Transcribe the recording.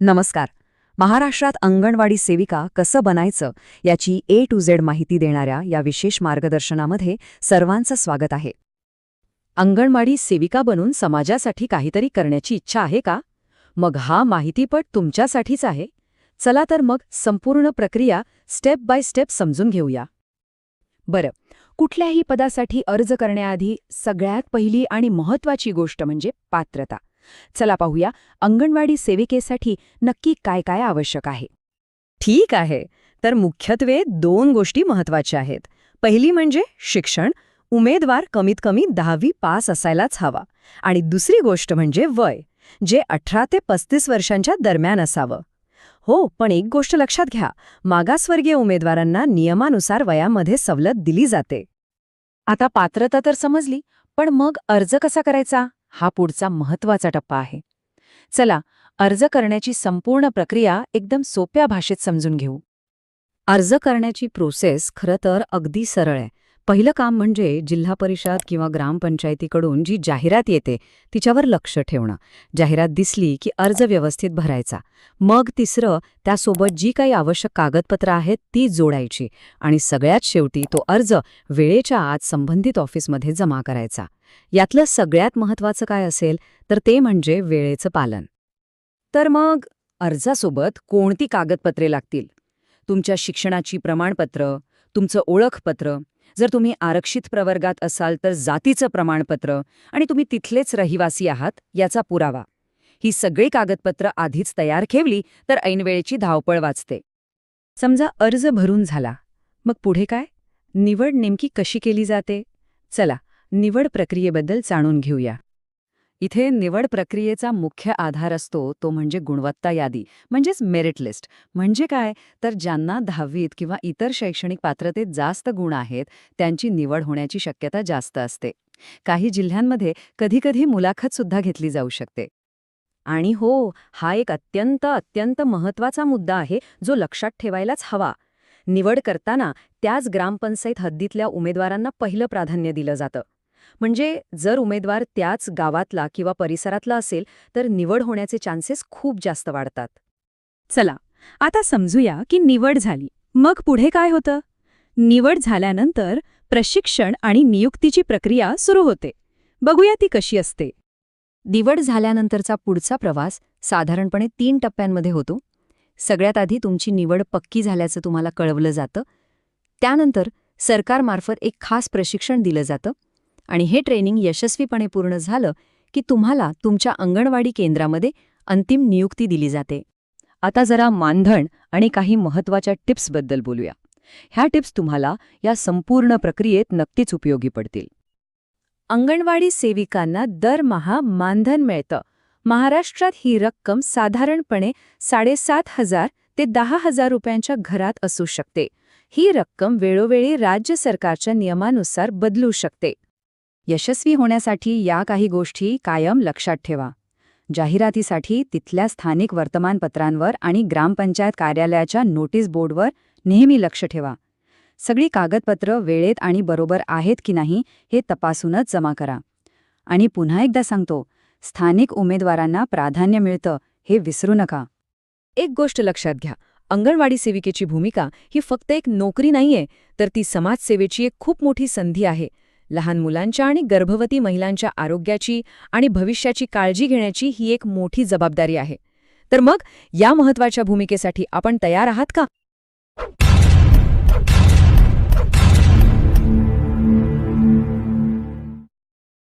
नमस्कार. महाराष्ट्रात अंगणवाडी सेविका कसं बनायचं याची ए टू झेड माहिती देणाऱ्या या विशेष मार्गदर्शनामध्ये सर्वांचं स्वागत आहे. अंगणवाडी सेविका बनून समाजासाठी काहीतरी करण्याची इच्छा आहे का? मग हा माहितीपट तुमच्यासाठीच आहे? चला तर मग संपूर्ण प्रक्रिया स्टेप बाय स्टेप समजून घेऊया. बरं कुठल्याही पदासाठी अर्ज करण्याआधी सगळ्यात पहिली आणि महत्वाची गोष्ट म्हणजे पात्रता. चला पाहूया अंगणवाडी सेविकेसाठी नक्की काय काय आवश्यक आहे. ठीक आहे. तर मुख्यत्वे दोन गोष्टी महत्त्वाच्या आहेत. पहिली म्हणजे शिक्षण. उमेदवार कमीत कमी दहावी पास असायलाच हवा. आणि दुसरी गोष्ट म्हणजे वय जे अठरा ते पस्तीस वर्षांच्या दरम्यान असावं. हो पण एक गोष्ट लक्षात घ्या. मागासवर्गीय उमेदवारांना नियमानुसार वयामध्ये सवलत दिली जाते. आता पात्रता तर समजली पण मग अर्ज कसा करायचा? हा पुढचा महत्त्वाचा टप्पा आहे. चला अर्ज करण्याची संपूर्ण प्रक्रिया एकदम सोप्या भाषेत समजून घेऊ. अर्ज करण्याची प्रोसेस खरं तर अगदी सरळ आहे. पहिलं काम म्हणजे जिल्हा परिषद किंवा ग्रामपंचायतीकडून जी जाहिरात येते तिच्यावर लक्ष ठेवणं. जाहिरात दिसली की अर्ज व्यवस्थित भरायचा. मग तिसरं त्यासोबत जी काही आवश्यक कागदपत्रं आहेत ती जोडायची आणि सगळ्यात शेवटी तो अर्ज वेळेच्या आत संबंधित ऑफिसमध्ये जमा करायचा. यातलं सगळ्यात महत्वाचं काय असेल तर ते म्हणजे वेळेचं पालन. तर मग अर्जासोबत कोणती कागदपत्रे लागतील? तुमच्या शिक्षणाची प्रमाणपत्र तुमचं ओळखपत्र जर तुम्ही आरक्षित प्रवर्गात असाल तर जातीचं प्रमाणपत्र आणि तुम्ही तिथलेच रहिवासी आहात याचा पुरावा. ही सगळी कागदपत्र आधीच तयार ठेवली तर ऐनवेळेची धावपळ वाचते. समजा अर्ज भरून झाला. मग पुढे काय? निवड नेमकी कशी केली जाते? चला निवड प्रक्रियेबद्दल जाणून घेऊया. इथे निवड प्रक्रियेचा मुख्य आधार असतो तो म्हणजे गुणवत्ता यादी म्हणजेच मेरिट लिस्ट म्हणजे काय? तर ज्यांना दहावीत किंवा इतर शैक्षणिक पात्रतेत जास्त गुण आहेत त्यांची निवड होण्याची शक्यता जास्त असते. काही जिल्ह्यांमध्ये कधीकधी मुलाखत सुद्धा घेतली जाऊ शकते. आणि हो हा एक अत्यंत अत्यंत महत्त्वाचा मुद्दा आहे जो लक्षात ठेवायलाच हवा. निवड करताना त्याच ग्रामपंचायत हद्दीतल्या उमेदवारांना पहिलं प्राधान्य दिलं जातं. म्हणजे जर उमेदवार त्याच गावातला किंवा परिसरातला असेल तर निवड होण्याचे चान्सेस खूप जास्त वाढतात. चला आता समजूया की निवड झाली. मग पुढे काय होतं? निवड झाल्यानंतर प्रशिक्षण आणि नियुक्तीची प्रक्रिया सुरू होते. बघूया ती कशी असते. निवड झाल्यानंतरचा पुढचा प्रवास साधारणपणे तीन टप्प्यांमध्ये होतो. सगळ्यात आधी तुमची निवड पक्की झाल्याचं तुम्हाला कळवलं जातं. त्यानंतर सरकारमार्फत एक खास प्रशिक्षण दिलं जातं. आणि हे ट्रेनिंग यशस्वीपणे पूर्ण झालं की तुम्हाला तुमच्या अंगणवाडी केंद्रामध्ये अंतिम नियुक्ती दिली जाते. आता जरा मानधन आणि काही महत्त्वाच्या टिप्सबद्दल बोलूया. ह्या टिप्स तुम्हाला या संपूर्ण प्रक्रियेत नक्कीच उपयोगी पडतील. अंगणवाडी सेविकांना दरमहा मानधन मिळतं. महाराष्ट्रात ही रक्कम साधारणपणे साडेसात हजार ते दहा हजार रुपयांच्या घरात असू शकते. ही रक्कम वेळोवेळी राज्य सरकारच्या नियमानुसार बदलू शकते. यशस्वी होण्यासाठी या काही गोष्टी कायम लक्षात ठेवा. जाहिरातीसाठी तिथल्या स्थानिक वर्तमानपत्रांवर आणि ग्रामपंचायत कार्यालयाच्या नोटीस बोर्डवर नेहमी लक्ष ठेवा. सगळी कागदपत्र वेळेत आणि बरोबर आहेत की नाही हे तपासूनच जमा करा. आणि पुन्हा एकदा सांगतो स्थानिक उमेदवारांना प्राधान्य मिळतं हे विसरू नका. एक गोष्ट लक्षात घ्या अंगणवाडी सेविकेची भूमिका ही फक्त एक नोकरी नाहीये तर ती समाजसेवेची एक खूप मोठी संधी आहे. लहान मुलांच्या आणि गर्भवती महिलांच्या आरोग्याची आणि भविष्याची काळजी घेण्याची ही एक मोठी जबाबदारी आहे. तर मग या महत्त्वाच्या भूमिकेसाठी आपण तयार आहात का?